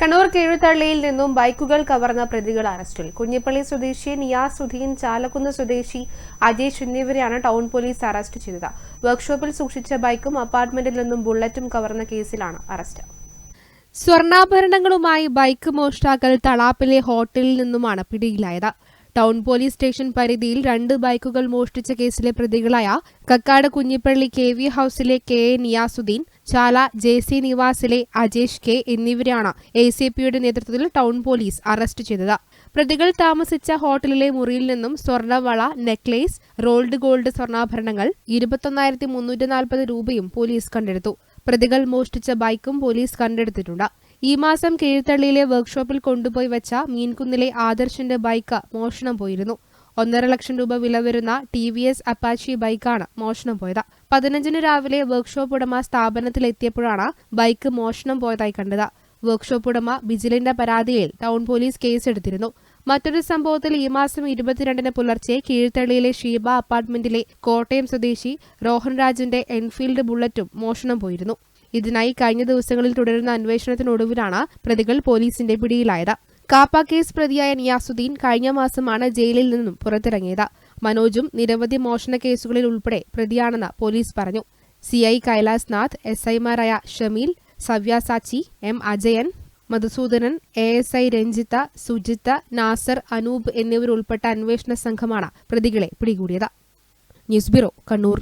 കണ്ണൂർ കീഴുത്തള്ളിയിൽ നിന്നും ബൈക്കുകൾ കവർന്ന പ്രതികൾ അറസ്റ്റിൽ. കുഞ്ഞിപ്പള്ളി സ്വദേശി നിയാസ് സുധീൻ ചാലക്കുന്ന് സ്വദേശി അജേഷ് എന്നിവരെയാണ് ടൗൺ പോലീസ് അറസ്റ്റ് ചെയ്തത്. വർക്ക്ഷോപ്പിൽ സൂക്ഷിച്ച ബൈക്കും അപ്പാർട്ട്മെന്റിൽ നിന്നും ബുള്ളറ്റും കവർന്ന കേസിലാണ് അറസ്റ്റ്. സ്വർണാഭരണങ്ങളുമായി ബൈക്ക് മോഷ്ടാക്കൾ തളാപ്പിലെ ഹോട്ടലിൽ നിന്നുമാണ് പിടിയിലായത്. ടൗൺ പോലീസ് സ്റ്റേഷൻ പരിധിയിൽ രണ്ട് ബൈക്കുകൾ മോഷ്ടിച്ച കേസിലെ പ്രതികളായ കക്കാട് കുഞ്ഞിപ്പള്ളി കെ വി ഹൌസിലെ K A Niyasuddeen Chala J C നിവാസിലെ Ajesh K എന്നിവരെയാണ് എ സി പിയുടെ നേതൃത്വത്തിൽ ടൗൺ പോലീസ് അറസ്റ്റ് ചെയ്തത്. പ്രതികൾ താമസിച്ച ഹോട്ടലിലെ മുറിയിൽ നിന്നും സ്വർണവള നെക്ലേസ് റോൾഡ് ഗോൾഡ് സ്വർണാഭരണങ്ങൾ ഇരുപത്തൊന്നായിരത്തി മുന്നൂറ്റി നാൽപ്പത് രൂപയും പോലീസ് കണ്ടെടുത്തു. പ്രതികൾ മോഷ്ടിച്ച ബൈക്കും പോലീസ് കണ്ടെടുത്തിട്ടുണ്ട്. ഈ മാസം കീഴ്ത്തള്ളിയിലെ വർക്ക്ഷോപ്പിൽ കൊണ്ടുപോയി വെച്ച മീൻകുന്നിലെ ആദർശിന്റെ ബൈക്ക് മോഷണം പോയിരുന്നു. ഒന്നര ലക്ഷം രൂപ വില വരുന്ന ടി വി എസ് അപ്പാച്ചി ബൈക്കാണ് മോഷണം പോയത്. പതിനഞ്ചിന് രാവിലെ വർക്ക്ഷോപ്പ് ഉടമ സ്ഥാപനത്തിലെത്തിയപ്പോഴാണ് ബൈക്ക് മോഷണം പോയതായി കണ്ടത്. വർക്ക്ഷോപ്പ് ഉടമ ബിജിലിന്റെ പരാതിയിൽ ടൗൺ പോലീസ് കേസെടുത്തിരുന്നു. മറ്റൊരു സംഭവത്തിൽ ഈ മാസം ഇരുപത്തിരണ്ടിന് പുലർച്ചെ കീഴ്ത്തള്ളിയിലെ ഷീബ അപ്പാർട്ട്മെന്റിലെ കോട്ടയം സ്വദേശി റോഹൻ രാജിന്റെ എൻഫീൽഡ് ബുള്ളറ്റും മോഷണം പോയിരുന്നു. ഇതിനായി കഴിഞ്ഞ ദിവസങ്ങളിൽ തുടരുന്ന അന്വേഷണത്തിനൊടുവിലാണ് പ്രതികൾ പോലീസിന്റെ പിടിയിലായത്. കാപ്പ കേസ് പ്രതിയായ നിയാസുദ്ദീൻ കഴിഞ്ഞ മാസമാണ് ജയിലിൽ നിന്നും പുറത്തിറങ്ങിയത്. മനോജും നിരവധി മോഷണ കേസുകളിൽ ഉൾപ്പെടെ പ്രതിയാണെന്ന് പോലീസ് പറഞ്ഞു. C I Kailas Nath S ഐമാരായ Shameel Savyasachi M Ajayan Madhusoodanan A S I Ranjith Sujith Nasar Anoop എന്നിവരുൾപ്പെട്ട അന്വേഷണ സംഘമാണ് പ്രതികളെ പിടികൂടിയത്. News bureau Kannur.